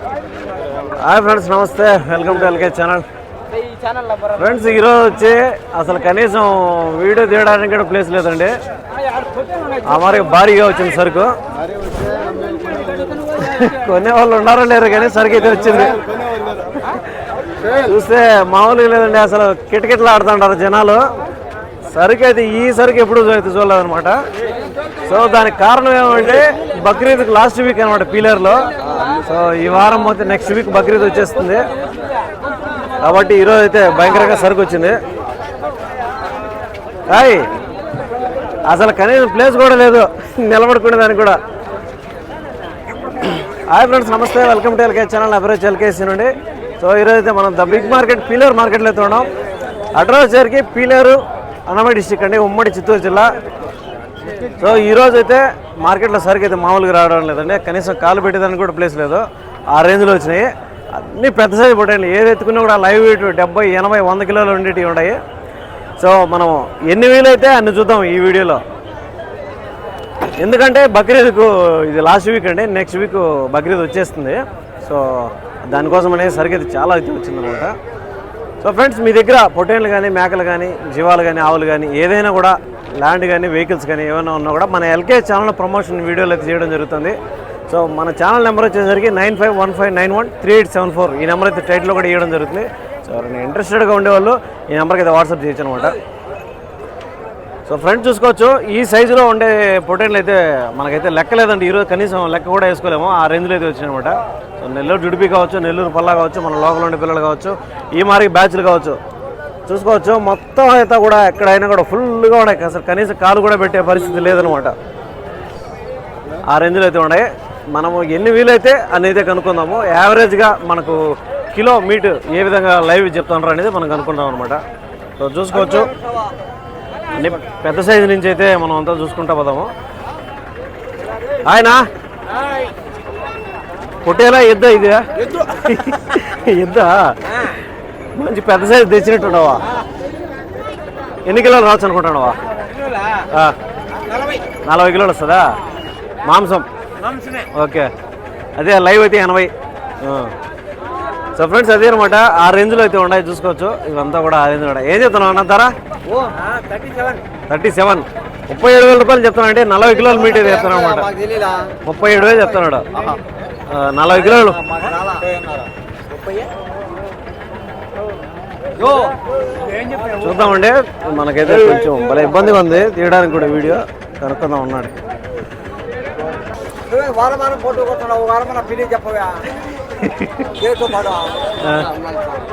Hi friends నమస్తే. Welcome to LK channel friends ఈరోజు వచ్చి అసలు కనీసం వీడియో తీయడానికి కూడా ప్లేస్ లేదండి. ఆ మరి భారీగా వచ్చింది సరుకు. కొనే వాళ్ళు ఉన్నారో లేరు కానీ సరుకు అయితే వచ్చింది. చూస్తే మామూలుగా లేదండి అసలు కిటకిటలు ఆడుతుంటారు జనాలు. సరుకు అయితే ఈ సరుకు ఎప్పుడు అయితే చూడలేదన్నమాట. సో దానికి కారణం ఏమంటే బక్రీద్ లాస్ట్ వీక్ అనమాట పీలర్లో సో ఈ వారం పోతే నెక్స్ట్ వీక్ బక్రీద్ వచ్చేస్తుంది. కాబట్టి ఈరోజు అయితే భయంకరంగా సరుకు వచ్చింది. హాయ్ అసలు కనీసం ప్లేస్ కూడా లేదు. నిలబడుకునే దానికి కూడా. హాయ్ ఫ్రెండ్స్ నమస్తే. వెల్కమ్ టు ఎల్కే ఛానల్ అభిరుచి ఎల్కేసీ నుండి. సో ఈరోజు అయితే మనం ద బిగ్ మార్కెట్ పీలేరు మార్కెట్లో అయితే ఉన్నాం. అడ్రస్ చేరికి పీలేరు అన్నమయ్య డిస్టిక్ అండి ఉమ్మడి చిత్తూరు జిల్లా. సో ఈరోజు అయితే మార్కెట్లో సరికి అయితే మామూలుగా రావడం లేదండి. కనీసం కాలు పెట్టేదానికి కూడా ప్లేస్ లేదు. ఆ రేంజ్లో వచ్చినాయి. అన్నీ పెద్ద సైజు పట్టాయి ఏది ఎత్తుకున్నా కూడా లైవ్ వెయిట్ డెబ్బై ఎనభై వంద కిలోలు ఉండేటివి ఉన్నాయి సో మనం ఎన్ని వీలైతే అన్ని చూద్దాం ఈ వీడియోలో. ఎందుకంటే బక్రీద్కు ఇది లాస్ట్ వీక్ అండి. నెక్స్ట్ వీక్ బక్రీద్ వచ్చేస్తుంది. సో దానికోసం అనేది సరిగ్గా చాలా అయితే వచ్చిందనమాట. సో ఫ్రెండ్స్ మీ దగ్గర పొటేన్లు కానీ మేకలు కానీ జీవాలు కానీ ఆవులు కానీ ఏదైనా కూడా ల్యాండ్ కానీ వెహికల్స్ కానీ ఏమైనా ఉన్నా కూడా మన ఎల్కే ఛానల్ ప్రమోషన్ వీడియోలు అయితే చేయడం జరుగుతుంది. సో మన ఛానల్ నెంబర్ వచ్చేసరికి nine five one five nine one three eight seven four ఈ నెంబర్ అయితే టైట్లో కూడా ఇవ్వడం జరుగుతుంది. సో ఎవరైనా ఇంట్రెస్టెడ్గా ఉండేవాళ్ళు ఈ నెంబర్కి అయితే వాట్సాప్ చేయొచ్చు అనమాట సో ఫ్రెండ్స్ చూసుకోవచ్చు ఈ సైజులో ఉండే పొటేన్లు అయితే మనకైతే లెక్క లేదండి. ఈరోజు కనీసం లెక్క కూడా వేసుకోలేము. ఆ రేంజ్లో అయితే వచ్చినాయి అనమాట సో నెల్లూరు జుడిపి కావచ్చు నెల్లూరు పల్లా కావచ్చు మన లోకల్ ఉండే పిల్లలు కావచ్చు ఈ మారికి బ్యాచ్లు కావచ్చు. చూసుకోవచ్చు. మొత్తం అయితే కూడా ఎక్కడైనా కూడా ఫుల్గా ఉన్నాయి. అసలు కనీసం కాలు కూడా పెట్టే పరిస్థితి లేదనమాట ఆ రేంజ్లో అయితే ఉన్నాయి. మనము ఎన్ని వీలైతే అయితే కనుక్కుందాము. యావరేజ్గా మనకు కిలో మీట్ ఏ విధంగా లైవ్ చెప్తున్నారు అనేది మనం కనుక్కుంటాం అనమాట సో చూసుకోవచ్చు. అన్ని పెద్ద సైజు నుంచి అయితే మనం అంతా చూసుకుంటా పోదాము. ఆయన? పొట్టేలా ఎద్ద ఇది ఎద్దా. మంచి పెద్ద సైజు తెచ్చినట్టున్నావా? ఎన్ని కిలోలు రావచ్చు అనుకుంటున్నావా? నలభై కిలోలు వస్తుందా? మాంసం? ఓకే. అదే లైవ్ అయితే ఎనభై. సో ఫ్రెండ్స్ అదే అనమాట ఆ రేంజ్లో అయితే ఉన్నాయి చూసుకోవచ్చు. ఇవంతా కూడా ఆ రేంజ్లో ఉన్నాయి. ఏం చెప్తున్నావు అన్నంతారా థర్టీ సెవెన్. ముప్పై ఏడు వేల రూపాయలు చెప్తాను అంటే నలభై కిలోలు మీట్ అయితే చెప్తాను అనమాట ముప్పై ఏడు వేలు చెప్తున్నాడు. నలభై కిలోలు. చూద్దామండి. మనకైతే కొంచెం భలే ఇబ్బందిగా ఉంది తీయడానికి కూడా వీడియో. కనుక్కుందాం ఉన్నాడు. వారం వారం ఫోటో కొడుతున్నావు వారం మన పిలి చెప్పవా? డేట్ పడు ఆ,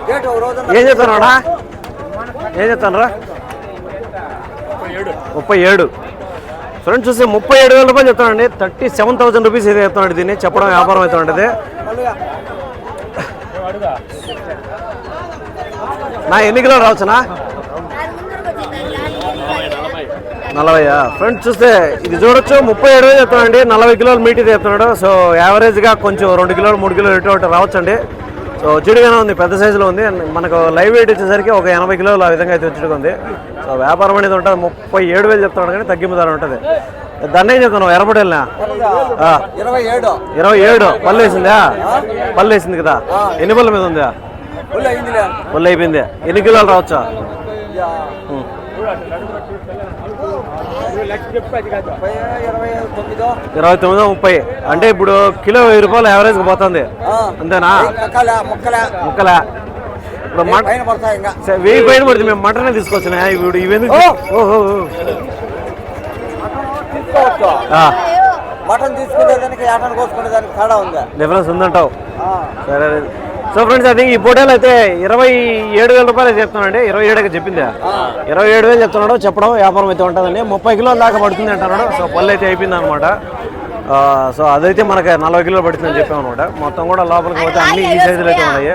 డేట్ ఒక రోజు ఏం చెప్తానడా ఏం చెప్తానరా ముప్పై ఏడు. ఫ్రెండ్స్ చూస్తే ముప్పై ఏడు వేల రూపాయలు చెప్తానండి థర్టీ సెవెన్ థౌసండ్ రూపీస్ అయితే చెప్తున్నాడు దీన్ని. చెప్పడం వ్యాపారం అయితే ఉంటుంది నా ఎన్ని కిలోలు రావచ్చునా నలభైయా? ఫ్రెండ్స్ చూస్తే ఇది చూడొచ్చు. ముప్పై ఏడు వేలు చెప్తానండి నలభై కిలోలు మీట్ ఇది చెప్తున్నాడు సో యావరేజ్గా కొంచెం రెండు కిలోలు మూడు కిలోలు ఇటు అటు రావచ్చండి. సో చిడిగానే ఉంది. పెద్ద సైజులో ఉంది. మనకు లైవ్ వెయిట్ వచ్చేసరికి ఒక ఎనభై కిలోలు ఆ విధంగా అయితే వచ్చి ఉంది. సో వ్యాపారం అనేది ఉంటుంది. ముప్పై ఏడు వేలు చెప్తున్నాడు కానీ తగ్గింపు ధర ఉంటుంది. దాన్ని ఏం చెప్తున్నావు? ఎర్రబడి వెళ్ళినా? ఇరవై ఏడు. ఇరవై ఏడు. పళ్ళు వేసిందా? పళ్ళు వేసింది కదా. ఎన్ని పళ్ళ మీద ఉందా? ఫుల్ అయిపోయింది ఎన్ని కిలోలు రావచ్చా? ఇరవై తొమ్మిదో. ముప్పై. అంటే ఇప్పుడు కిలో వెయ్యి రూపాయలు యావరేజ్ పోతుంది. అంతేనా? మొక్కలే ఇప్పుడు వెయ్యి పైన పడుతుంది. మేము మటనే తీసుకొచ్చినా. ఇప్పుడు ఓ! ఓహో మటన్ తీసుకునే దానికి కోసుకునే దానికి తేడా ఉంది? డిఫరెన్స్ ఉందంటావు. సరే. సో ఫ్రెండ్స్ అది ఈ పొటేలు అయితే ఇరవై ఏడు వేల రూపాయలు చెప్తున్నాడు ఇరవై ఏడుగా చెప్పిందా. ఇరవై ఏడు వేలు చెప్తున్నాడు. చెప్పడం వ్యాపారం అయితే ఉంటుందండి. ముప్పై కిలోల దాకా పడుతుంది అంటున్నాడు. సో పళ్ళు అయితే అయిపోయింది అనమాట సో అదైతే మనకి నలభై కిలోలు పడుతుందని చెప్పాం అనమాట మొత్తం కూడా లోపలికి పోతే అన్ని ఈ సైజులు అయితే ఉన్నాయి.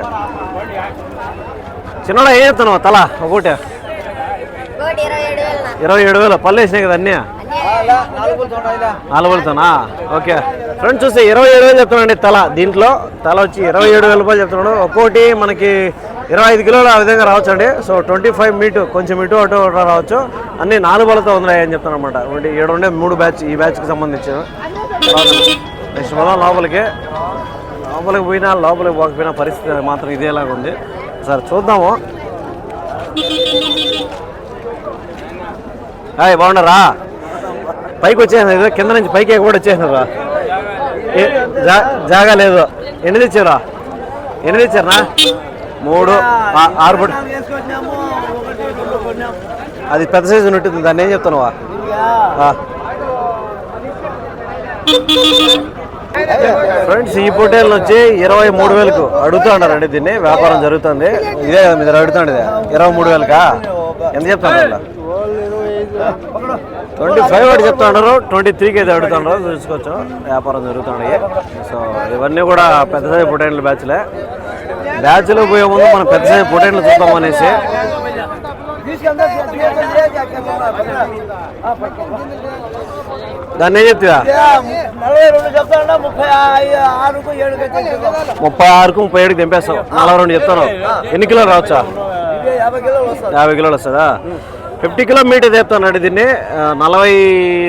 చిన్నడా ఏం చెప్తున్నావు? తల ఒకటి. ఇరవై ఏడు వేలు ఏడు పళ్ళు వేసినాయి కదా అన్నీ. నాలుగులతోనా ఓకే. ఫ్రెండ్స్ చూస్తే ఇరవై ఏడు వేలు చెప్తున్నాండి తల. దీంట్లో తల వచ్చి ఇరవై ఏడు వేల రూపాయలు చెప్తున్నాడు. ఒక్కోటి మనకి ఇరవై ఐదు కిలోలు ఆ విధంగా రావచ్చు అండి సో ట్వంటీ ఫైవ్ మీటు కొంచెం ఇటు అటు అటు రావచ్చు. అన్ని నాలుగు బలతో ఉన్నాయి అని చెప్తాను అనమాట ఇక్కడ ఏడు ఉండే మూడు బ్యాచ్ ఈ బ్యాచ్కి సంబంధించిన నెక్స్ట్ మనం లోపలికి. లోపలికి పోయినా లోపలికి పోకపోయినా పరిస్థితి మాత్రం ఇదేలాగా ఉంది. సరే చూద్దాము. హాయ్ బాగున్నారా? పైకి వచ్చేసాను ఏదో కింద నుంచి పైకి కూడా వచ్చేసినారా ఏ- జా- జాగా లేదు. ఎన్ని తెచ్చారా? ఎన్ని తెచ్చారా మూడు ఆరు పడి అది పెద్ద సైజు ఉంటుంది దాన్ని ఏం చెప్తున్నావా? ఫ్రెండ్స్ ఈ పొట్టేళ్ళు వచ్చి ఇరవై మూడు వేలకు అడుగుతూ ఉన్నారండి దీన్ని. వ్యాపారం జరుగుతుంది. ఇదే కదా మీరు అడుగుతుంది ఇరవై మూడు వేలకా? ఎంత చెప్తాను ట్వంటీ ఫైవ్ ఒకటి చెప్తున్నారు ట్వంటీ త్రీకి అయితే అడుగుతున్నారు చూసుకోవచ్చు వ్యాపారం జరుగుతున్నాయి. సో ఇవన్నీ కూడా పెద్ద సైజు పొటైన్లు బ్యాచ్లే. బ్యాచ్లో పోయే ముందు మనం పెద్ద సైజు పొటైన్లు చూద్దాం అనేసి. దాన్ని ఏం చెప్తా ముప్పై ఆరుకు ముప్పై ఏడుకు ముప్పై ఏడుకి నలభై రెండు చెప్తాను. ఎన్ని కిలోలు రావచ్చా? యాభై కిలోలు వస్తుందా? ఫిఫ్టీ కిలోమీటర్ చెప్తున్నాడు దీన్ని. నలభై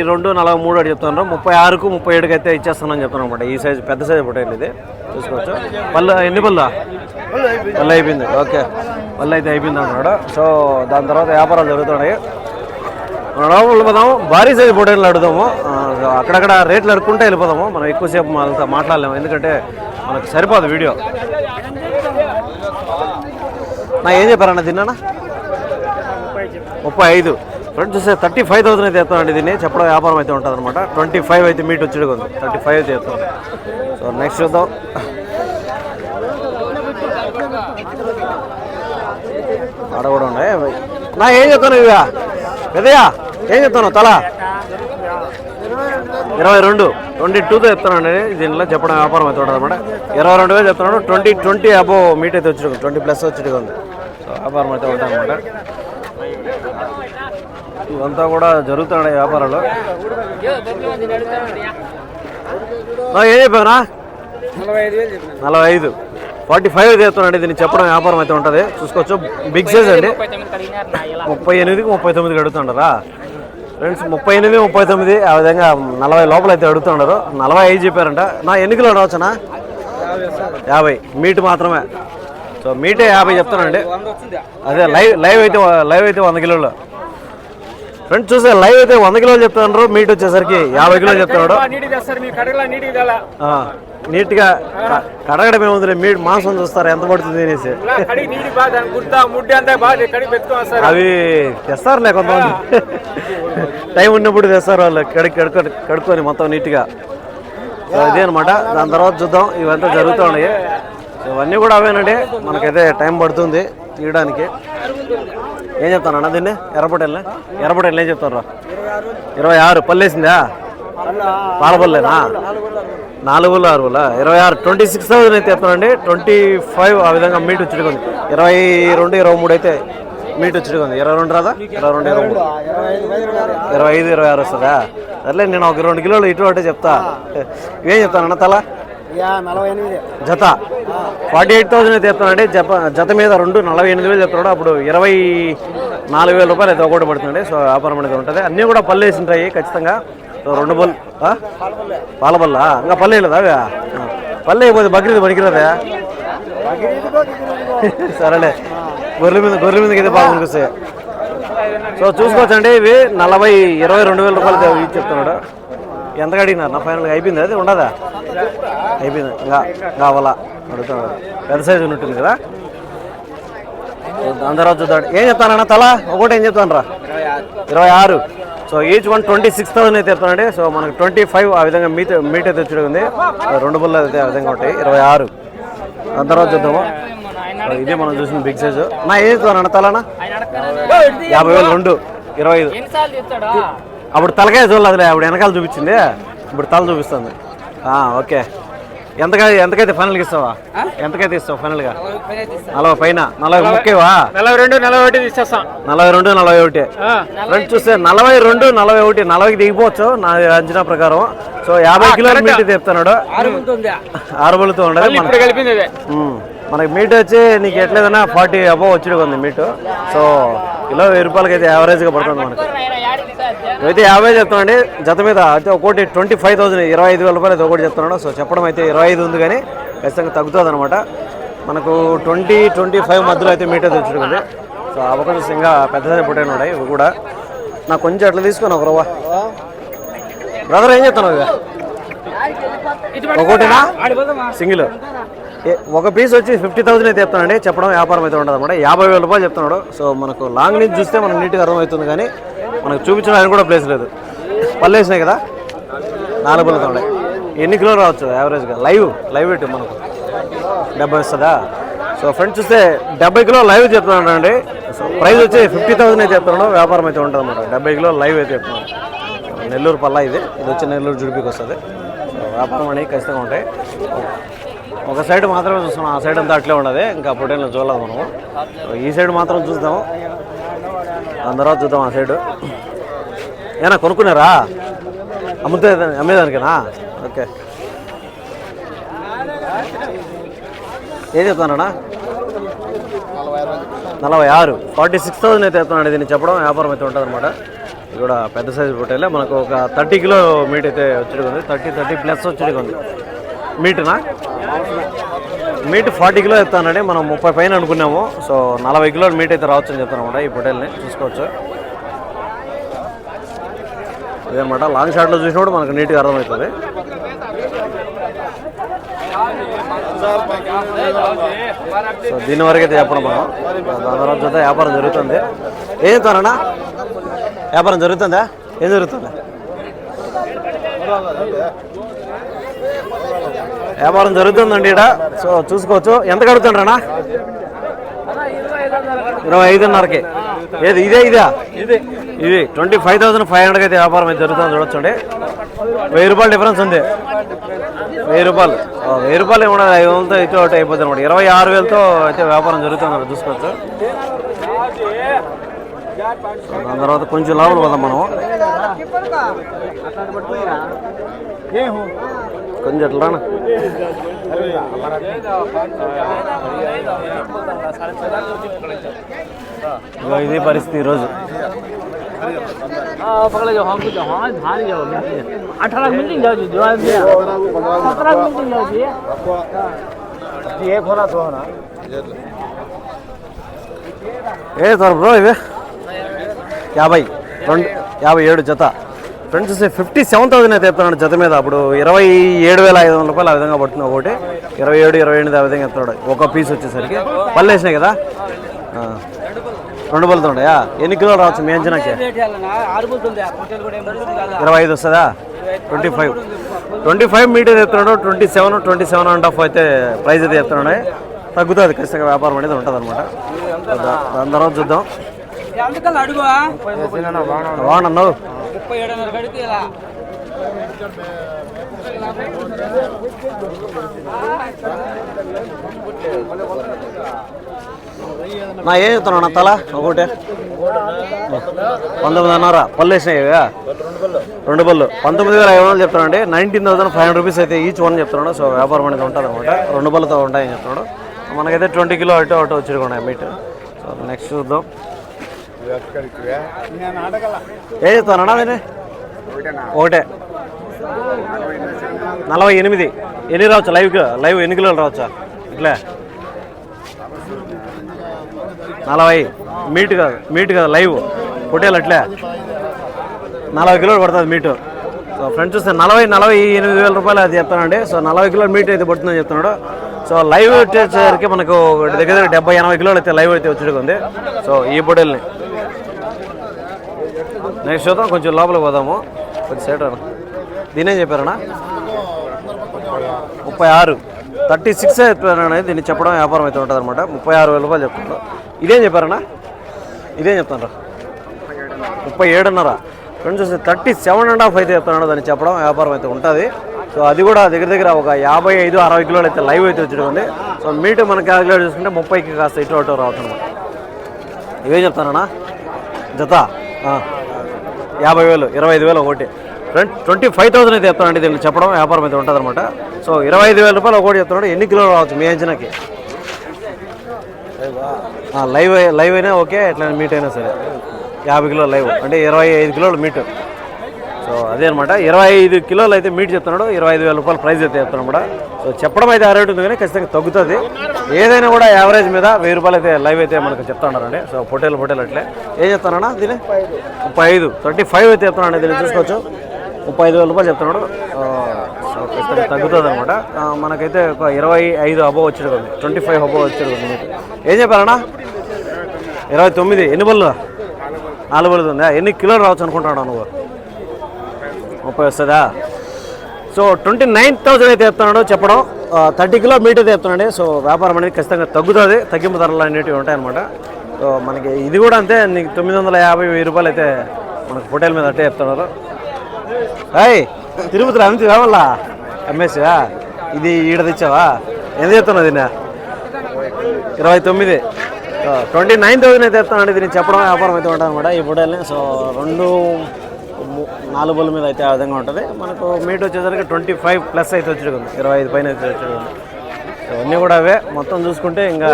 రెండు నలభై మూడు అడి చెప్తున్నారు ముప్పై ఆరుకు ముప్పై ఏడుకి అయితే ఇచ్చేస్తానని చెప్తాను అనమాట ఈ సైజు పెద్ద సైజు పొటైల్ ఇది. చూసుకోవచ్చు. పళ్ళు ఎన్ని పళ్ళు? పళ్ళు అయిపోయింది. ఓకే. పళ్ళు అయితే అయిపోయింది అన్నాడు. సో దాని తర్వాత వ్యాపారాలు జరుగుతున్నాయి. మనం వెళ్ళిపోదాము. భారీ సైజు పొటైన్లు అడుగుదాము. అక్కడక్కడ రేట్లు అడుక్కుంటే వెళ్ళిపోదాము. మనం ఎక్కువసేపు మనతో మాట్లాడలేము. ఎందుకంటే మనకు సరిపోదు వీడియో. నా ఏం చెప్పారన్న తిన్నానా? ముప్పై ఐదు. ఫ్రెండ్స్ చూస్తే థర్టీ ఫైవ్ థౌసండ్ అయితే ఎత్తానండి దీన్ని. చెప్పడం వ్యాపారం అయితే ఉంటుంది అనమాట ట్వంటీ ఫైవ్ అయితే మీట్ వచ్చి ఉంది థర్టీ ఫైవ్ అయితే ఎత్తాం సో నెక్స్ట్ చూద్దాం. ఆడ కూడా ఉన్నాయి. నా ఏం చెప్తాను ఇవా పెద్దయా ఏం చెప్తాను? తల. ఇరవై రెండు. ట్వంటీ టూతో చెప్తానండి దీనిలో చెప్పడం వ్యాపారం అయితే ఉంటుంది అనమాట ఇరవై రెండు వేలు చెప్తున్నాడు. ట్వంటీ ట్వంటీ అబో మీట్ అయితే వచ్చి ట్వంటీ ప్లస్ వచ్చి ఉంది సో వ్యాపారం అయితే ఉంటుంది అనమాట ఇవంతా కూడా జరుగుతున్నాయి వ్యాపారాలు. ఏం చెప్పావునా నలభై ఐదు. వేలు చెప్పిన నలభై ఐదు ఫార్టీ ఫైవ్ చేస్తున్నాండి దీన్ని చెప్పడం వ్యాపారం అయితే ఉంటుంది. చూసుకోవచ్చు. బిగ్ సైజ్ అండి. ముప్పై ఎనిమిదికి ముప్పై తొమ్మిదికి అడుగుతుంటారా ఫ్రెండ్స్ ముప్పై ఎనిమిది ముప్పై తొమ్మిది ఆ విధంగా నలభై లోపల అయితే అడుగుతున్నారు. నలభై ఐదు చెప్పారంట. నా ఎన్ని కిలో రావచ్చునా? యాభై. మీట్ మాత్రమే. సో మీటే యాభై చెప్తానండి అదే లైవ్ లైవ్ అయితే లైవ్ అయితే వంద కిలోలు. ఫ్రెండ్స్ చూస్తే లైవ్ అయితే వంద కిలోలు చెప్తున్నారు మీట్ వచ్చేసరికి యాభై కిలోలు చెప్తున్నాడు ఆ, నీట్గా క- కడగడం ఏముంది మీట్ మాంసం చూస్తారు ఎంత పడుతుంది అనేసి. నీటి అవి తెస్తారులే కొంతమంది. టైం ఉన్నప్పుడు తెస్తారు వాళ్ళు కడిగి కడుక్కొని కడుక్కొని మొత్తం నీట్గా. ఇదే అనమాట దాని తర్వాత చూద్దాం ఇవంతా జరుగుతూ ఉన్నాయి. ఇవన్నీ కూడా అవేనండి. మనకైతే టైం పడుతుంది తీయడానికి. ఏం చెప్తాను అన్న దీన్ని? ఎర్రపొట్టెల్ని? ఎర్రపొట్టెల్ని ఏం చెప్తారు ఇరవై ఆరు పల్లేసిందా? పాలపల్లేనా? నాలుగు వేలు ఆరు ఇరవై ఆరు ట్వంటీ సిక్స్ థౌసండ్ అయితే చెప్తానండి. ట్వంటీ ఫైవ్ ఆ విధంగా మీట్ వచ్చిడుకుంది ఇరవై రెండు ఇరవై మూడు అయితే మీట్ వచ్చిడుకుంది ఇరవై రెండు రాదా? ఇరవై రెండు ఇరవై మూడు. ఇరవై ఐదు ఇరవై ఆరు వస్తుందా? సర్లే నేను ఒక రెండు కిలోలు ఇటు అంటే చెప్తా. ఇవేం చెప్తానన్న తల? జత. ఫార్టీ ఎయిట్ థౌసండ్ అయితే చెప్తానండి జప జత మీద రెండు నలభై ఎనిమిది వేలు చెప్తున్నాడు. అప్పుడు ఇరవై నాలుగు వేల రూపాయలు అయితే ఒకటి పడుతుంది సో వ్యాపారం అనేది ఉంటుంది. అన్నీ కూడా పళ్ళు వేసింటాయి ఖచ్చితంగా. సో రెండు బల్ పాలపల్ల ఇంకా పల్లె లేదా అవి? పల్లె అయిపోతే బక్రీద్ పనికిరాదా? సరేలే. గొర్రెల మీద గొర్రెల మీదకి అయితే బాగా అనిపిస్తాయి సో చూసుకోవచ్చండి. ఇవి నలభై ఇరవై రెండు వేల రూపాయలు చెప్తున్నాడు. ఎంత అడిగినారు నా ఫైనల్గా అయిపోయింది? అది ఉండదా? అయిపోయింది. ఇంకా కావాలా అడుగుతున్నాడు పెద్ద సైజు ఉన్నట్టుంది కదా? అందరూ చూద్దాం. ఏం చెప్తానన్నా తల? ఒకటి ఏం చెప్తాను రా ఇరవై ఆరు. So each one twenty six thousand అయితే చెప్తానండి. సో మనకు ట్వంటీ ఫైవ్ ఆ విధంగా మీట్ మీట్ అయితే వచ్చి ఉంది. రెండు బుల్ల అయితే ఆ విధంగా ఉంటాయి. ఇరవై ఆరు. అందరూ తర్వాత చూద్దాము. ఇదే మనం చూసిన బిగ్ సైజు. నా ఏం చెప్తాను తలనా? యాభై వేలు రెండు. ఇరవై ఐదు. అప్పుడు తలకాయ చూడలేదులే అప్పుడు వెనకాల చూపించింది. ఇప్పుడు తల చూపిస్తుంది. ఓకే. ఎంతగా ఎంతకైతే ఫైనల్కి ఇస్తావా? ఎంతకైతే ఇస్తావు ఫైనల్గా నలభై పైన నలభై ముఖ్యవా నలభై రెండు నలభై ఒకటి నలభై రెండు నలభై ఒకటి. ఫ్రెండ్ చూస్తే నలభై రెండు నలభై ఒకటి నలభైకి దిగిపోవచ్చు నా అంచనా ప్రకారం. సో యాభై కిలోల మీట్ చెప్తున్నాడు. ఆరుబలతో ఉండదు. మనకి. మీట్ వచ్చి నీకు ఎట్లేదన్నా ఫార్టీ అబవ్ వచ్చి ఉంది మీట్ సో కిలో వెయ్యి రూపాయలకి అయితే యావరేజ్గా పడుతుంది మనకి. అయితే యాభై చెప్తానండి జత మీద అయితే ఒకటి ట్వంటీ ఫైవ్ థౌసండ్ ఇరవై ఐదు వేల రూపాయలు అయితే ఒకటి చెప్తున్నాడు సో చెప్పడం అయితే ఇరవై ఐదు ఉంది కానీ ఖచ్చితంగా తగ్గుతుంది అనమాట మనకు ట్వంటీ ట్వంటీ ఫైవ్ మధ్యలో అయితే మీటర్ తెచ్చుకుంది సో అవకాశం ఇంకా పెద్దదే పుట్టాను ఉన్నాయి ఇవి కూడా. నాకు కొంచెం అట్లా తీసుకుని ఒక రవ్వ. బ్రదర్ ఏం చెప్తున్నావు ఇక ఒకటినా సింగిల్. ఒక పీస్ వచ్చి ఫిఫ్టీ థౌసండ్ అయితే చెప్తానండి. చెప్పడం వ్యాపారం అయితే ఉండదు అనమాట యాభై వేల రూపాయలు చెప్తున్నాడు. సో మనకు లాంగ్ నుంచి చూస్తే మనకు నీట్గా అర్థమవుతుంది కానీ మనకు చూపించడానికి కూడా ప్లేస్ లేదు. పల్లేసినాయి కదా? నాలుగు పళ్ళు ఉన్నాయి ఎన్ని కిలోలు రావచ్చు? యావరేజ్గా లైవ్ లైవ్ ఇటు మనకు. డెబ్బై వస్తుందా? సో ఫ్రెండ్స్ చూస్తే డెబ్బై కిలో లైవ్ చెప్తున్నాడు అండి సో ప్రైస్ వచ్చి ఫిఫ్టీ థౌసండ్ అయితే చెప్తున్నాడు. వ్యాపారం అయితే ఉంటుంది అనమాట డెబ్బై కిలో లైవ్ అయితే చెప్తున్నాడు. నెల్లూరు పల్లా ఇది. ఇది వచ్చి నెల్లూరు జుడిపికి వస్తుంది. వ్యాపారం అనేవి ఖచ్చితంగా ఉంటాయి. ఒక సైడ్ మాత్రమే చూస్తున్నాం. ఆ సైడ్ అంతా అట్లే ఉండదు ఇంకా పొట్టేళ్ళు చూడలేదు మనము. ఈ సైడ్ మాత్రం చూద్దాము దాని తర్వాత చూద్దాం ఆ సైడు. ఏనా కొనుక్కున్నారా? అమ్ముతే అమ్మేదానికేనా? ఓకే. ఏం చెప్తున్నాడా నలభై ఆరు. ఫార్టీ సిక్స్ థౌసండ్ అయితే చెప్తున్నాడు దీన్ని చెప్పడం వ్యాపారం అయితే ఉంటుంది అనమాట ఇది కూడా పెద్ద సైజు పొట్టేలే మనకు ఒక థర్టీ కిలో మీట్ అయితే వచ్చి ఉంది థర్టీ థర్టీ ప్లస్ వచ్చి ఉంది మీటునా? మీట్ ఫార్టీ కిలో చెప్తానండి మనం ముప్పై పైన అనుకున్నాము. సో నలభై కిలోలు మీట్ అయితే రావచ్చు అని చెప్తాను అనమాట ఈ పొటేల్ని చూసుకోవచ్చు. ఇదనమాట లాంగ్ షాట్లో చూసినప్పుడు మనకు నీట్గా అర్థమవుతుంది. సో దీని వరకు అయితే చెప్పడం మనం. దాని తర్వాత చూస్తే వ్యాపారం జరుగుతుంది. ఏం చెప్తానన్నా? వ్యాపారం జరుగుతుందా? ఏం జరుగుతుంది? వ్యాపారం జరుగుతుందండి ఇక్కడ సో చూసుకోవచ్చు. ఎంత కడుగుతుండ్రనా ఇరవై ఐదున్నరకి. ఏది ఇదే ఇదా? ఇది. ఇది. Twenty five thousand five hundred అయితే వ్యాపారం అయితే జరుగుతుంది చూడొచ్చండి. వెయ్యి రూపాయలు డిఫరెన్స్ ఉంది. వెయ్యి రూపాయలు. ఆ, వెయ్యి రూపాయలు ఏమన్నా ఐదు వందలతో అయితే ఒకటి అయిపోతుంది అనమాట. ఇరవై ఆరు వేలతో అయితే వ్యాపారం జరుగుతుంది అన్నమాట చూసుకోవచ్చు. దాని తర్వాత కొంచెం లోపల పోదాం మనం. కొంచెం ఎట్లా రానా ఇగో ఇది పరిస్థితి ఈరోజు पकड़े जाओ हमको जाओ हाँ भारी जाओ अठारह मिनट जाओ जी जो है सत्रह मिनट जाओ जी ఏ సార్ బ్రో ఇవి యాభై రెండు యాభై ఏడు జత ఫ్రెండ్స్ చూస్తే ఫిఫ్టీ సెవెన్ థౌసండ్ అయితే చెప్తున్నాడు జత మీద. అప్పుడు ఇరవై ఏడు వేల ఐదు వందల రూపాయలు ఆ విధంగా పడుతుంది ఒకటి. ఇరవై ఏడు ఇరవై ఎనిమిది ఆ విధంగా చెప్తున్నాడు. ఒక పీస్ వచ్చేసరికి. పళ్ళు వేసినాయి కదా? రెండు పళ్ళతో ఉన్నాయా? ఎన్ని కిలోలు రావచ్చు మీ అంచనాకి? ఆరు ఇరవై ఐదు వస్తుందా? Twenty five twenty five metre చెప్తున్నాడు. Twenty seven twenty seven and half అయితే ప్రైస్ అయితే చెప్తున్నాడు. తగ్గుతుంది ఖచ్చితంగా వ్యాపారం అనేది ఉంటుంది అనమాట దాని తర్వాత చూద్దాం. అందుకని అడుగు బాగున్నావు ముప్పై ఏడున్నర కడితే ఇలా నా ఏం చెప్తున్నావు నా తల? ఒకటి. పంతొమ్మిదిన్నర. పళ్ళు వేసినాయి? రెండు పళ్ళు. పంతొమ్మిది వేల ఐదు వందలు చెప్తానండి nineteen thousand five hundred rupees అయితే ఈచ్ వన్ చెప్తున్నాడు. సో వ్యాపారం అనేది ఉంటుంది అనమాట రెండు పళ్ళతో ఉంటాయని చెప్తున్నాడు. మనకైతే ట్వంటీ కిలో అటు అటు వచ్చి ఉన్నాయి మీట్. సో నెక్స్ట్ చూద్దాం. ఏం చెప్తానన్నా నేను ఒకటే. నలభై ఎనిమిది. ఎన్ని రావచ్చు లైవ్ లైవ్ ఎన్ని కిలోలు రావచ్చా? ఇట్లా. నలభై. మీట్ కాదు మీట్ కాదు లైవ్. పొట్టేలు అట్లే. నలభై కిలోలు పడుతుంది మీటు. సో ఫ్రెండ్స్ చూస్తే నలభై నలభై ఎనిమిది వేల రూపాయలు అది చెప్తానండి. సో నలభై కిలోల మీట్ అయితే పడుతుందని చెప్తున్నాడు. సో లైవ్ వచ్చేసరికి మనకు దగ్గర దగ్గర డెబ్బై ఎనభై కిలోలు అయితే లైవ్ అయితే వచ్చి ఉంది సో ఈ పొట్టేల్ని. నెక్స్ట్ చూద్దాం కొంచెం లోపలికి పోదాము. కొంచెం సేట దీనేం చెప్పారన్నా? ముప్పై ఆరు. థర్టీ సిక్స్ చెప్పారని దీన్ని చెప్పడం వ్యాపారం అయితే ఉంటుంది అనమాట ముప్పై ఆరు వేల రూపాయలు చెప్తున్నారు ఇదేం చెప్పారన్నా? ఇదేం చెప్తాను ముప్పై ఏడున్నర. ఫ్రెండ్స్ చూస్తే థర్టీ సెవెన్ అండ్ హాఫ్ అయితే చెప్తున్నాడు దాన్ని చెప్పడం వ్యాపారం అయితే ఉంటుంది. సో అది కూడా దగ్గర దగ్గర ఒక యాభై ఐదు అరవై కిలోలు అయితే లైవ్ అయితే వచ్చి సో మీటు మనం క్యాలిక్యులేట్ చేసుకుంటే ముప్పైకి కాస్త ఇటు అటు రావుతుంది ఇవేం చెప్తానన్నా? జత? ఆ. యాభై వేలు ఇరవై ఐదు వేలు ఒకటి. ఫ్రెండ్ ట్వంటీ ఫైవ్ థౌసండ్ అయితే చెప్తానండి దీన్ని చెప్పడం వ్యాపారం అయితే ఉంటుంది అనమాట సో ఇరవై ఐదు వేల రూపాయలు ఒకటి చెప్తున్నాడు. ఎన్ని కిలోలు రావచ్చు మీ అంచనాకి? లైవ్ లైవ్ అయినా ఓకే ఎట్లా మీట్ అయినా సరే. యాభై కిలోలు లైవ్. అంటే ఇరవై ఐదు కిలోలు మీట్. సో అదే అనమాట ఇరవై ఐదు కిలోలు అయితే మీట్ చెప్తున్నాడు ఇరవై ఐదు వేల రూపాయల ప్రైస్ అయితే చెప్తున్నాడు అనమాట సో చెప్పడం అయితే ఆ రేటు ఉంది కానీ ఖచ్చితంగా తగ్గుతుంది. ఏదైనా కూడా యావరేజ్ మీద వెయ్యి రూపాయలు అయితే లైవ్ అయితే మనకు చెప్తున్నారండి సో పొటేల్ పొటేల్ అట్లే. ఏం చెప్తానన్నా దీని? ముప్పై ఐదు థర్టీ ఫైవ్ అయితే చెప్తున్నాను దీన్ని చూసుకోవచ్చు. ముప్పై ఐదు వేల రూపాయలు చెప్తున్నాడు. సో ఖచ్చితంగా తగ్గుతుంది అనమాట మనకైతే ఒక ఇరవై ఐదు అబో వచ్చేది ఉంది. ట్వంటీ ఫైవ్ అబో వచ్చేది ఉంది మీకు. ఏం చెప్పారన్నా ఇరవై తొమ్మిది. ఎన్ని బళ్ళు? నాలుగు బళ్ళు ఉందా. ఎన్ని కిలోలు రావచ్చు అనుకుంటున్నాడు నువ్వు? ముప్పై వస్తుందా సో ట్వంటీ నైన్ థౌసండ్ అయితే చెప్తున్నాడు చెప్పడం థర్టీ కిలో మీట్ అయితే చెప్తున్నాడు సో వ్యాపారం అనేది ఖచ్చితంగా తగ్గుతుంది. తగ్గింపు ధరలు అనేటివి ఉంటాయన్నమాట. సో మనకి ఇది కూడా అంతే నీకు తొమ్మిది వందల యాభై వెయ్యి రూపాయలు అయితే మనకు హోటల్ మీద అట్టే చెప్తున్నారు అయ్ తిరుపతిలో అమితి కావాలా? అమ్మేసివా ఇది ఈడ తెచ్చావా? ఎంత చెప్తున్నావు దీన్ని? ఇరవై తొమ్మిది. ట్వంటీ నైన్ థౌసండ్ అయితే చెప్తానండి దీన్ని చెప్పడం వ్యాపారం అయితే ఉంటాను అనమాట ఈ హోటల్ని సో రెండు నాలుగు బోల్ మీద అయితే ఆ విధంగా ఉంటుంది. మనకు మీట్ వచ్చేసరికి ట్వంటీ ఫైవ్ ప్లస్ అయితే వచ్చేది ఉంది ఇరవై ఐదు పైన అయితే వచ్చేది ఉంది సో అన్నీ కూడా అవే. మొత్తం చూసుకుంటే ఇంకా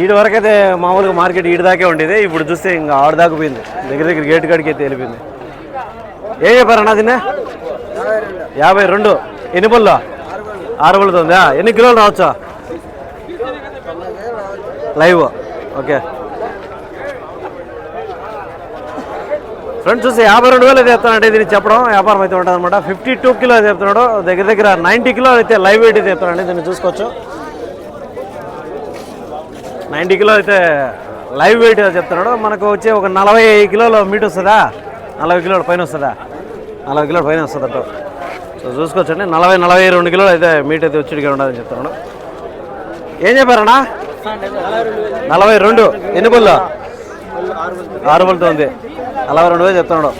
ఈడు వరకు అయితే మామూలుగా మార్కెట్ ఈడు దాకే ఉండేది. ఇప్పుడు చూస్తే ఇంకా ఆడు దాకా పోయింది. దగ్గర దగ్గర గేట్ కాడికి అయితే వెళ్ళిపోయింది. ఏం చెప్పారన్నా దీన్ని? యాభై రెండు. ఎన్ని బళ్ళు ఆరు బళ్ళతో ఉందా? ఎన్ని కిలోలు రావచ్చా? లైవ్. ఓకే. ఫ్రెండ్స్ చూసి యాభై రెండు వేలు చెప్తానంటే దీన్ని చెప్పడం వ్యాపారం అయితే ఉంటుంది అనమాట ఫిఫ్టీ టూ కిలో చెప్తున్నాడు. దగ్గర దగ్గర నైంటీ కిలో అయితే లైవ్ వెయిట్ అయితే చెప్తానండి దీన్ని చూసుకోవచ్చు. నైంటీ కిలో అయితే లైవ్ వెయిట్ చెప్తున్నాడు. మనకు వచ్చే ఒక నలభై కిలోల మీట్ వస్తుందా? నలభై కిలోల పైన వస్తుందా? నలభై కిలోల పైన వస్తుంది అటు సో చూసుకోవచ్చండి. నలభై నలభై రెండు కిలోలు అయితే మీట్ అయితే వచ్చి ఉండదని చెప్తున్నాడు. ఏం చెప్పారన్నా? నలభై రెండు. ఎన్ని బళ్ళు ఆరు బళ్ళతో ఉంది. అలా రెండు వేలు చెప్తున్నాడు.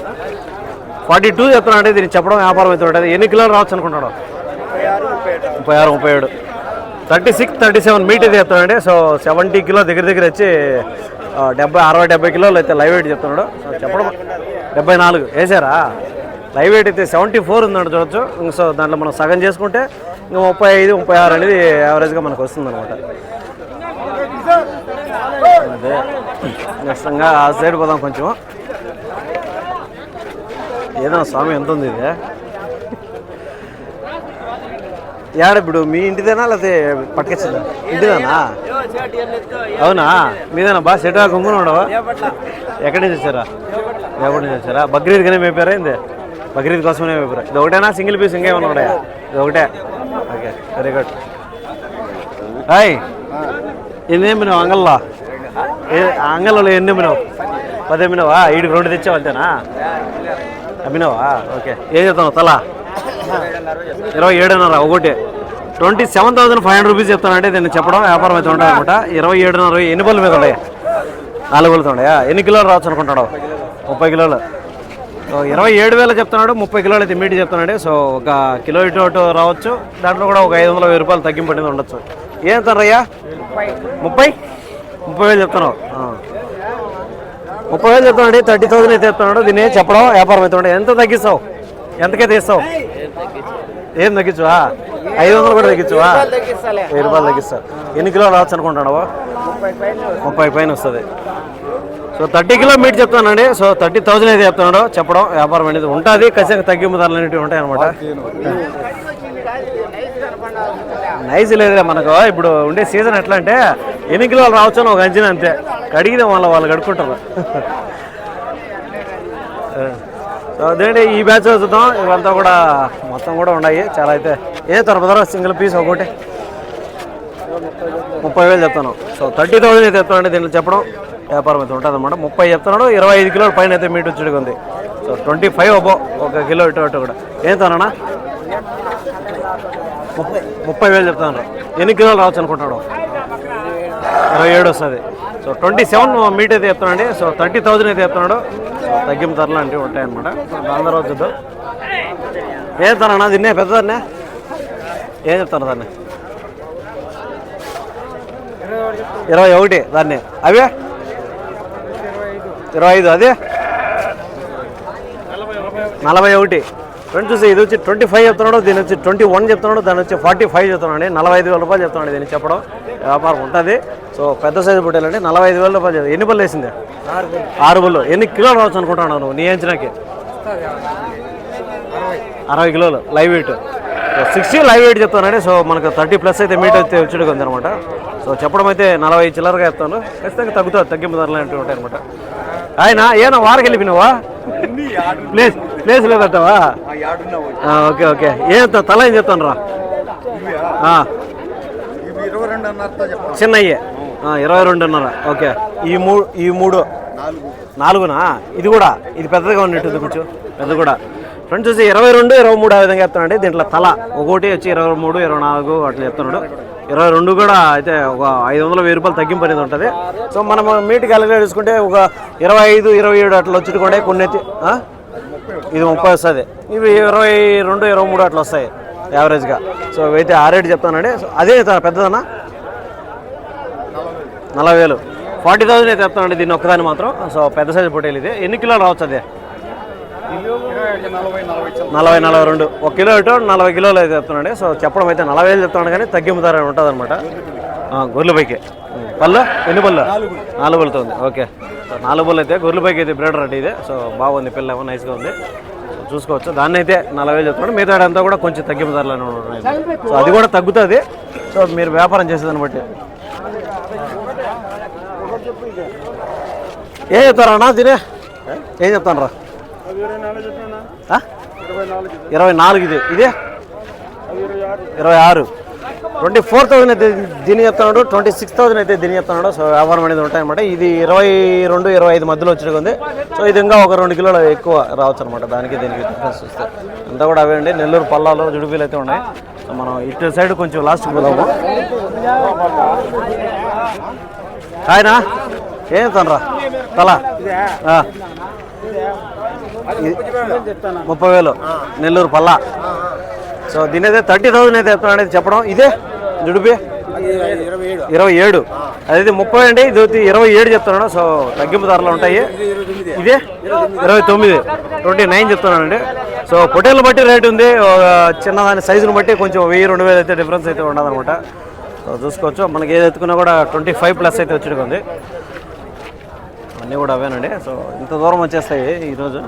ఫార్టీ టూ చెప్తున్నాడు అంటే దీన్ని చెప్పడం వ్యాపారం అయితే ఎన్ని కిలోలు రావచ్చు అనుకుంటున్నాడు? ముప్పై ఆరు ముప్పై ఏడు. Thirty six thirty seven meat అయితే చెప్తున్నాడు సో సెవెంటీ కిలో దగ్గర దగ్గర వచ్చి డెబ్బై అరవై డెబ్బై కిలోలు అయితే లైవ్ వెయిట్ చెప్తున్నాడు. సో చెప్పడం డెబ్బై నాలుగు. వేసారా? లైవ్ వెయిట్ అయితే సెవెంటీ ఫోర్ ఉందంట చూడొచ్చు. ఇంక సో దాంట్లో మనం సగం చేసుకుంటే ఇంకా ముప్పై ఐదు ముప్పై ఆరు అనేది యావరేజ్గా మనకు వస్తుందనమాట అదే. నిశ్చంగా ఆ సైడ్ పోదాం కొంచెం. ఏదో స్వామి ఎంత ఉంది ఇది? యాడ ఇప్పుడు మీ ఇంటిదేనా లేకపోతే పట్టుకొచ్చిందా? ఇంటిదేనా? అవునా? మీదేనా? బా సెట్ గుమ్మున ఉండవా? ఎక్కడి నుంచి వచ్చారా? ఎక్కడి నుంచి వచ్చారా? బక్రీద్గానే మేపారా ఏంది? బక్రీద్ కోసమే మేపారా? ఇది ఒకటేనా? సింగిల్ పీస్ ఇంకేమన్నా ఉన్నాయా? ఇది ఒకటే. Okay very good hi. ఎన్ని మినవు అంగల్లో? ఏ అంగల్లో ఎన్నేమినావు ఈడికి రెండు తెచ్చావు అంతేనా అమ్మినావా ఓకే. ఏం చెప్తాను తల. ఇరవై ఏడున్నర ఒకటి. Twenty seven thousand five hundred rupees చెప్తానంటే దీన్ని చెప్పడం వ్యాపారం అయితే ఉంటాయి అనమాట. ఇరవై ఏడున్నర ఎన్ని బళ్ళు మీద ఉన్నాయి? నాలుగు బళ్ళతో ఉన్నాయా ఎన్ని కిలోలు రావచ్చు అనుకుంటున్నావు ముప్పై కిలోలు. సో ఇరవై ఏడు వేలు చెప్తున్నాడు ముప్పై కిలోలు అయితే మీటి చెప్తున్నాడు సో ఒక కిలో ఇటు అటు రావచ్చు. దాంట్లో కూడా ఒక ఐదు వందల వెయ్యి రూపాయలు తగ్గింపు ఉండొచ్చు. ఏం తరయ్యా ముప్పై. ముప్పై వేలు చెప్తున్నావు. ముప్పై వేలు చెప్తున్నాడు థర్టీ థౌసండ్ అయితే చెప్తున్నాడు. దీన్ని చెప్పడం వ్యాపారం అయితే ఎంత తగ్గిస్తావు? ఎంతకైతే ఇస్తావు ఏం తగ్గించువా? ఐదు వందలు కూడా తగ్గించువా? వెయ్యి రూపాయలు తగ్గిస్తావు ఎన్ని కిలోలు రావచ్చు అనుకుంటున్నావు? ముప్పై పైన వస్తుంది. సో థర్టీ కిలో మీట్ చెప్తానండి సో థర్టీ థౌసండ్ అయితే చెప్తున్నాడు. చెప్పడం వ్యాపారం అనేది ఉంటుంది. ఖచ్చితంగా తగ్గింపు ధరలు అనేవి ఉంటాయి అనమాట నైజ్ లేదులే మనకు. ఇప్పుడు ఉండే సీజన్ ఎట్లా అంటే ఎన్ని కిలోలు రావచ్చు అని ఒక అంచనా అంతే. కడిగిన వాళ్ళ వాళ్ళు కడుక్కుంటారు. సో అదేంటి ఈ బ్యాచ్ చూద్దాం. ఇవంతా కూడా మొత్తం కూడా ఉన్నాయి. చాలా అయితే ఏ తరపుదర సింగిల్ పీస్ ఒకటి ముప్పై వేలు చెప్తాను. సో థర్టీ థౌసండ్ అయితే చెప్తానండి దీంట్లో చెప్పడం వ్యాపారం అయితే ఉంటుంది అనమాట ముప్పై చెప్తున్నాడు. ఇరవై ఐదు కిలోల పైన అయితే మీట్ వచ్చి ఉంది. సో ట్వంటీ ఫైవ్ అబో ఒక కిలో ఇటు అటు కూడా. ఏం తోనన్నా? ముప్పై. ముప్పై వేలు చెప్తాను. ఎన్ని కిలోలు రావచ్చు అనుకుంటాడు ఇరవై ఏడు వస్తుంది సో ట్వంటీ సెవెన్ మీట్ అయితే చెప్తానండి. సో థర్టీ థౌజండ్ అయితే చెప్తున్నాడు సో తగ్గింపు ధరలు అంటే ఉంటాయన్నమాట. దాని తర్వాత చూద్దాం. ఏం చెప్తానన్నా దీన్నే పెద్దదాన్నే ఏం చెప్తాను దాన్ని? ఇరవై ఒకటి దాన్ని. అవే? ఇరవై ఐదు. అదే? నలభై ఒకటి. ఫ్రెండ్స్ చూసి ఇది వచ్చి ట్వంటీ ఫైవ్ చెప్తున్నాడు దీని వచ్చి ట్వంటీ వన్ చెప్తున్నాడు దాని వచ్చి ఫార్టీ ఫైవ్ చెప్తున్నాడు నలభై ఐదు వేల రూపాయలు చెప్తున్నాడు దీన్ని చెప్పడం. వ్యాపారం ఉంటుంది. సో పెద్ద సైజు పుట్టాలండి నలభై ఐదు వేల రూపాయలు ఎన్ని పళ్ళు వేసింది? ఆరు పళ్ళు ఎన్ని కిలోలు రావచ్చు అనుకుంటున్నాను నువ్వు? నీ అంచనాకి అరవై కిలోలు. Live weight. Sixty live weight చెప్తానండి సో మనకు థర్టీ ప్లస్ అయితే మీట్ అయితే వచ్చేది అనమాట సో చెప్పడం అయితే నలభై చిల్లరగా చెప్తాను ఖచ్చితంగా తగ్గుతుంది తగ్గింపు ధరలు అనేవి ఉంటాయి అనమాట ఆయన ఏనా వారికి వెళ్ళిపోయినావా? ప్లేస్ ప్లేస్ లేదంటావా ఆ, ఓకే ఓకే. ఏం తల ఏం చెప్తాను రా? ఇవి ఇరవై రెండు చిన్నయ్యే. ఇరవై రెండున్నర ఓకే. ఈ మూడు ఈ మూడు? నాలుగునా? ఇది కూడా ఇది పెద్దగా ఉన్నట్టుంది కొంచెం. పెద్ద కూడా. ఫ్రెండ్స్ చూసి ఇరవై రెండు ఇరవై మూడు ఆ విధంగా చెప్తానండి దీంట్లో తల ఒకటి వచ్చి ఇరవై మూడు ఇరవై నాలుగు అట్లా చెప్తున్నాడు. ఇరవై రెండు కూడా అయితే ఒక ఐదు వందల వెయ్యి రూపాయలు తగ్గింపు అనేది ఉంటుంది. సో మనం మీట్ క్యాలిక్యులేట్ చేసుకుంటే ఒక ఇరవై ఐదు ఇరవై ఏడు అట్లా వచ్చి కొన్ని ఇది ముప్పై వస్తుంది. ఇవి ఇరవై రెండు ఇరవై మూడు అట్లా వస్తాయి యావరేజ్గా సో అయితే ఆ రేట్ చెప్తానండి. సో అదే పెద్దదన్నా నలభై వేలు. ఫార్టీ థౌసండ్ అయితే చెప్తానండి దీన్ని ఒక్కదాన్ని మాత్రం. సో పెద్ద సైజు పొట్టేలు ఇది. ఎన్ని కిలోలు రావచ్చు అది? నలభై నలభై రెండు. ఒక కిలో ఇటు నలభై కిలోలు అయితే చెప్తున్నాండి. సో చెప్పడం అయితే నలభై వేలు చెప్తున్నాడు కానీ తగ్గింపు ధర ఉంటుంది అనమాట గొర్రెల పైకి. పళ్ళు? ఎన్ని పళ్ళు? నాలుగు పళ్ళతో ఉంది ఓకే. నాలుగు పళ్ళు అయితే గొర్రెల పైకి అయితే బ్రేడర్ అంటే ఇదే. సో బాగుంది పిల్ల ఏమో నైస్గా ఉంది. చూసుకోవచ్చు. దాన్ని అయితే నలభై వేలు చెప్తున్నాడు. మిగతా అంతా కూడా కొంచెం తగ్గింపు ధరలు ఉన్నాయి. సో అది కూడా తగ్గుతుంది. సో మీరు వ్యాపారం చేసేదాన్ని బట్టి. ఏం చెప్తారా అన్న తినే. ఏం చెప్తాను రా ఇరవై నాలుగు ఇది. ఇదే. ఇరవై ఆరు. ట్వంటీ ఫోర్ థౌసండ్ అయితే దీని చెప్తున్నాడు. ట్వంటీ సిక్స్ థౌసండ్ అయితే దీని చెప్తున్నాడు. సో వ్యాపారం అనేది ఉంటాయన్నమాట ఇది ఇరవై రెండు ఇరవై ఐదు మధ్యలో వచ్చి ఉంది. సో ఇది ఇంకా ఒక రెండు కిలోలు ఎక్కువ రావచ్చు అనమాట దానికి దీనికి డిఫరెన్స్ చూస్తే. అంతా కూడా అవే అండి. నెల్లూరు పల్లాలు జుడిపీలు అయితే ఉన్నాయి. సో మనం ఇటు సైడ్ కొంచెం లాస్ట్ పోదాము. ఆయన ఏం చెప్తాను రా తల ముప్పై వేలు. నెల్లూరు పల్లా. సో దీని అయితే థర్టీ థౌసండ్ అయితే చెప్తాను అనేది చెప్పడం. ఇదే జుడిపి? ఇరవై ఏడు. అదైతే ముప్పై అండి ఇది ఇరవై ఏడు చెప్తున్నాను. సో తగ్గింపు ధరలు ఉంటాయి. ఇదే? ఇరవై తొమ్మిది. ట్వంటీ నైన్ చెప్తున్నానండి సో పొటేల్ని బట్టి రేట్ ఉంది. చిన్నదాని సైజుని బట్టి కొంచెం వెయ్యి రెండు వేలు అయితే డిఫరెన్స్ అయితే ఉండదన్నమాట. సో చూసుకోవచ్చు. మనకి ఏది ఎత్తుకున్నా కూడా ట్వంటీ ఫైవ్ ప్లస్ అయితే వచ్చి ఉంది అన్నీ కూడా అవేనండి. సో ఇంత దూరం వచ్చేస్తాయి ఈరోజు.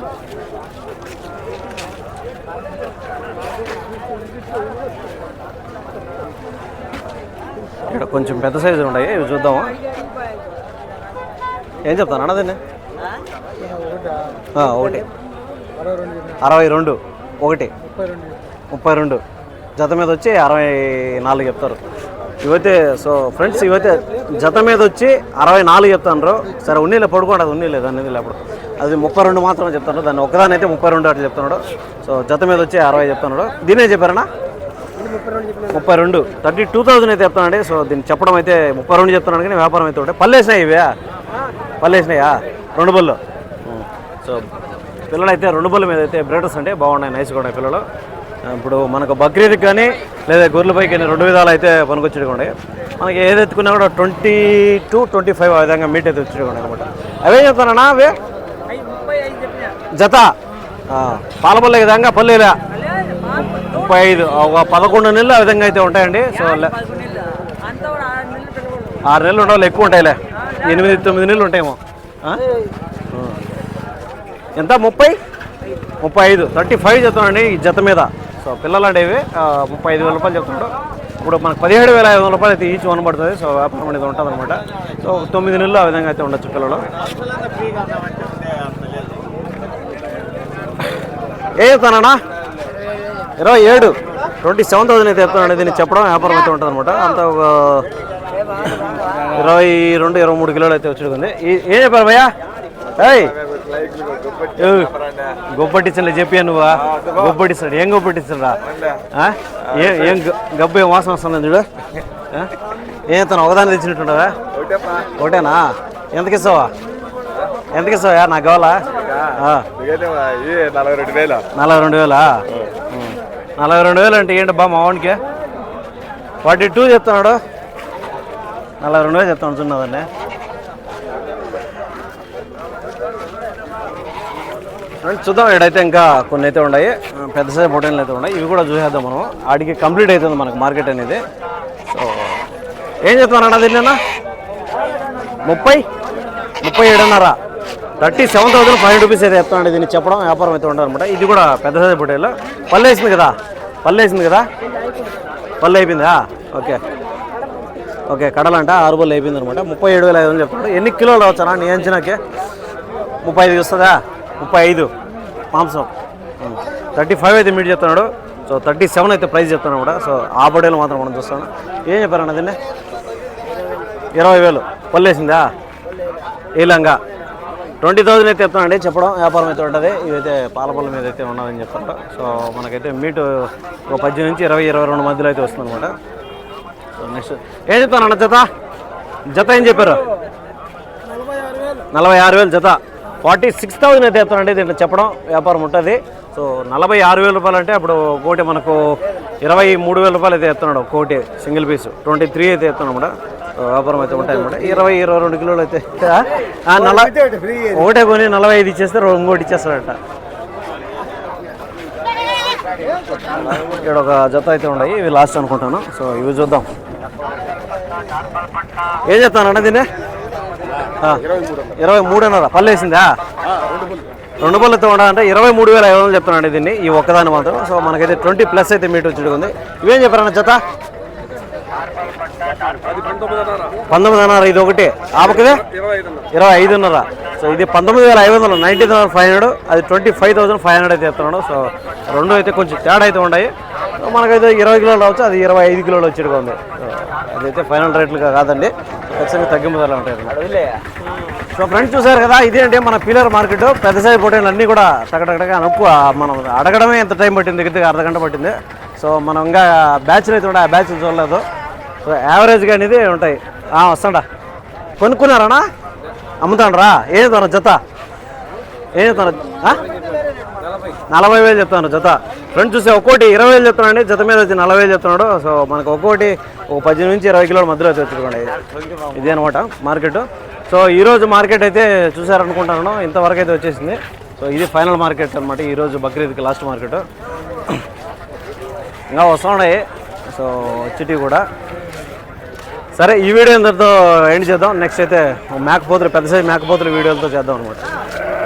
ఇక్కడ కొంచెం పెద్ద సైజు ఉన్నాయి. ఇవి చూద్దాము? ఏం చెప్తాను అన్నదండి ఒకటి. అరవై రెండు. ఒకటి. ముప్పై రెండు. జత మీద వచ్చి అరవై నాలుగు చెప్తారు. ఇవైతే సో ఫ్రెండ్స్ ఇవైతే జత మీద వచ్చి అరవై నాలుగు చెప్తాను సరే ఉన్నీళ్ళు పడుకోండి అది ఉన్నీలేదు అనేది అప్పుడు అది ముప్పై రెండు మాత్రమే చెప్తాను దాన్ని ఒకదాని అయితే ముప్పై రెండు అట్లా చెప్తున్నాడు సో జత మీద వచ్చి అరవై చెప్తున్నాడు దీనే చెప్పారనా? ముప్పై రెండు. థర్టీ టూ థౌసండ్ అయితే చెప్తానండి. సో దీన్ని చెప్పడం అయితే ముప్పై రెండు చెప్తున్నాను కానీ వ్యాపారం అయితే ఉంటాయి పల్లేసినాయి ఇవే? పల్లేసినాయా రెండు బళ్ళు. సో పిల్లలు అయితే రెండు బళ్ళు మీద అయితే బ్రేటర్స్ అంటే బాగున్నాయి నైస్గా ఉన్నాయి పిల్లలు. ఇప్పుడు మనకు బక్రీద్కి కానీ లేదా గొర్రెలపై కానీ రెండు విధాలు అయితే పనికొచ్చేవి మనకి ఏది ఎత్తుకున్నా కూడా ట్వంటీ టు ట్వంటీ ఫైవ్ ఆ విధంగా మీట్ అయితే వచ్చేవి అనమాట అవే చెప్తానన్నా అవే? జత. పాలపల్లె విధంగా పల్లెల. ముప్పై ఐదు. ఒక పదకొండు నెలలు ఆ విధంగా అయితే ఉంటాయండి. సో ఆరు నెలలు ఉండవు ఎక్కువ ఉంటాయిలే. ఎనిమిది తొమ్మిది నెలలు ఉంటాయేమో. ఎంత? ముప్పై? ముప్పై ఐదు. థర్టీ ఫైవ్ చెప్తానండి ఈ జత మీద. సో పిల్లలు అనేవి ముప్పై ఐదు వేల రూపాయలు చెప్తున్నాడు. ఇప్పుడు మనకు పదిహేడు వేల ఐదు వందల రూపాయలు అయితే ఈచ్ వన్ పడుతుంది సో వ్యాపారం అనేది ఉంటుంది అనమాట సో తొమ్మిది నెలలు ఆ విధంగా అయితే ఉండొచ్చు పిల్లలు. ఏ చెప్తానా ఇరవై ఏడు. ట్వంటీ సెవెన్ థౌసండ్ అయితే చెప్తానండి దీన్ని చెప్పడం వ్యాపారం అయితే ఉంటుంది అనమాట అంత ఒక ఇరవై రెండు ఇరవై మూడు కిలోలు అయితే వచ్చి ఏం చెప్పారు భయ్యా? ఏయ్! గొప్పటిచ్చలే చెప్పా నువ్వా? గొప్పటిస్తాడు ఏం గొప్పటిస్తాడా ఏం గబ్బు ఏం వాసన వస్తుంది చూడు? ఏం తను ఒకదాన్ని తెచ్చినట్టుండవా? ఒకటేనా? ఎంతకి ఇస్తావా? ఎంతకి ఇస్తావా? నాకు కావాలా. నలభై రెండు వేలు. నలభై రెండు వేలా. నలభై రెండు వేలు అంటే ఏంటి బా మా వానికి? ఫార్టీ టూ చెప్తున్నాడు. నలభై రెండు వేలు చెప్తాను చిన్నదండి చూద్దాం. ఇక్కడైతే ఇంకా కొన్ని అయితే ఉన్నాయి పెద్ద సైజ్ హోటల్ అయితే ఉన్నాయి. ఇవి కూడా చూసేద్దాం మనం. ఆడికి కంప్లీట్ అవుతుంది మనకు మార్కెట్ అనేది. సో ఏం చెప్తున్నాను అన్న దీన్ని ముప్పై? ముప్పై ఏడున్నర. Thirty seven thousand five rupees అయితే చెప్తానండి దీన్ని చెప్పడం వ్యాపారం అయితే ఉండాలన్నమాట. ఇది కూడా పెద్ద సైజు పొట్టేలు పల్లె వేసింది కదా? పల్లె వేసింది కదా? పల్లె అయిపోయిందా? ఓకే. ఓకే కడలంట. ఆరు బళ్ళు అయిపోయింది అనమాట ముప్పై ఏడు వేల ఐదు వందలు చెప్తున్నాడు. ఎన్ని కిలోలు రావచ్చా నీ అంచనాకే. ముప్పై ఐదు వస్తుందా? ముప్పై ఐదు. మాంసం. థర్టీ ఫైవ్ అయితే మీట్ చెప్తున్నాడు సో థర్టీ సెవెన్ అయితే ప్రైస్ చెప్తున్నాడు కూడా. సో ఆ పొడేలు మాత్రం మనం చూస్తాను ఏం చెప్పారన్న దీన్ని? ఇరవై వేలు. పల్లేసిందా? ఈలంగా ట్వంటీ థౌజండ్ అయితే చెప్తానండి చెప్పడం వ్యాపారం అయితే ఉంటుంది. ఇవైతే పాలపల్ల మీద అయితే ఉన్నదని చెప్తారు సో మనకైతే మీట్ ఒక పద్దెనిమిది నుంచి ఇరవై ఇరవై రెండు మధ్యలో అయితే వస్తుంది అనమాట సో నెక్స్ట్ ఏం చెప్తాను అన్న జత? జత ఏం చెప్పారు? నలభై ఆరు వేలు జత. ఫార్టీ సిక్స్ థౌసండ్ అయితే చెప్తానండి దీంట్లో చెప్పడం. వ్యాపారం ఉంటుంది. సో నలభై ఆరు వేల రూపాయలు అంటే అప్పుడు కోటి మనకు ఇరవై మూడు వేల రూపాయలు అయితే ఎత్తున్నాడు కోటి సింగిల్ పీస్. ట్వంటీ త్రీ అయితే ఎత్తున్నాడు సో వ్యాపారం అయితే ఉంటాయి అనమాట ఇరవై ఇరవై రెండు కిలోలు అయితే. ఆ, నల ఒకటే కొని నలభై ఐదు ఇచ్చేస్తే ఇంకోటి ఇచ్చేస్తాడట. ఇక్కడ ఒక జత అయితే ఉన్నాయి. ఇవి లాస్ట్ అనుకుంటాను. సో ఇవి చూద్దాం. ఏం చెప్తానన్న దీన్ని? ఇరవై మూడున్నర. పళ్ళు వేసిందా? రెండు పళ్ళతో ఉండాలంటే ఇరవై మూడు వేల ఐదు వందలు చెప్తానండి దీన్ని ఈ ఒక్కదాని మాత్రం. సో మనకైతే ట్వంటీ ప్లస్ అయితే మీటర్ వచ్చి ఉంది ఇవేం చెప్పారన్న జత పంతొమ్మిదిన్నర ఇది ఒకటి. ఆపకదే ఇరవై ఐదున్నర. సో ఇది పంతొమ్మిది వేల ఐదు వందలు నైన్టీ థౌసండ్ ఫైవ్ హండ్రెడ్ అది twenty five thousand five hundred అయితే చెప్తున్నాడు సో రెండు అయితే కొంచెం తేడా అయితే ఉన్నాయి. మనకైతే ఇరవై కిలోలు రావచ్చు అది ఇరవై ఐదు కిలోలు వచ్చేట్టుగా ఉంది. అదైతే ఫైనల్ రేట్లుగా కాదండి ఖచ్చితంగా తగ్గింపు ధరలు ఉంటాయి. సో ఫ్రెండ్స్ చూసారు కదా ఇదేంటి మన పిల్లర్ మార్కెట్. పెద్ద సైజు అన్నీ కూడా టకటకటగా నొప్పు మనం అడగడమే ఎంత టైం పట్టింది దగ్గర అర్ధ గంట పట్టింది. సో మనం ఇంకా బ్యాచ్లు అయితే ఉన్నాయి ఆ బ్యాచ్ చూడలేదు. సో యావరేజ్గా అనేది ఉంటాయి. వస్తాడా. కొనుక్కున్నారా అమ్ముతాండ్రా? ఏం చెప్తాను జత? ఏం ఆ? నలభై వేలు చెప్తాను జత. ఫ్రెండ్ చూస్తే ఒక్కోటి ఇరవై వేలు చెప్తానండి జత మీద వచ్చి నలభై వేలు చెప్తున్నాడు. సో మనకు ఒక్కోటి ఒక పద్దెనిమిది నుంచి ఇరవై కిలోల మధ్యలో అయితే ఇది ఇదే అనమాట మార్కెట్. సో ఈరోజు మార్కెట్ అయితే చూసారనుకుంటాను. ఇంతవరకు అయితే వచ్చేసింది. సో ఇది ఫైనల్ మార్కెట్ అనమాట ఈరోజు బక్రీద్కి లాస్ట్ మార్కెట్. ఇంకా వస్తున్నాయి సో చిటీ కూడా. సరే ఈ వీడియో ఇంతటితో ఎండ్ చేద్దాం. నెక్స్ట్ అయితే మేకపోతులు పెద్ద సైజ్ మేకపోతుల వీడియోలతో చేద్దాం అనమాట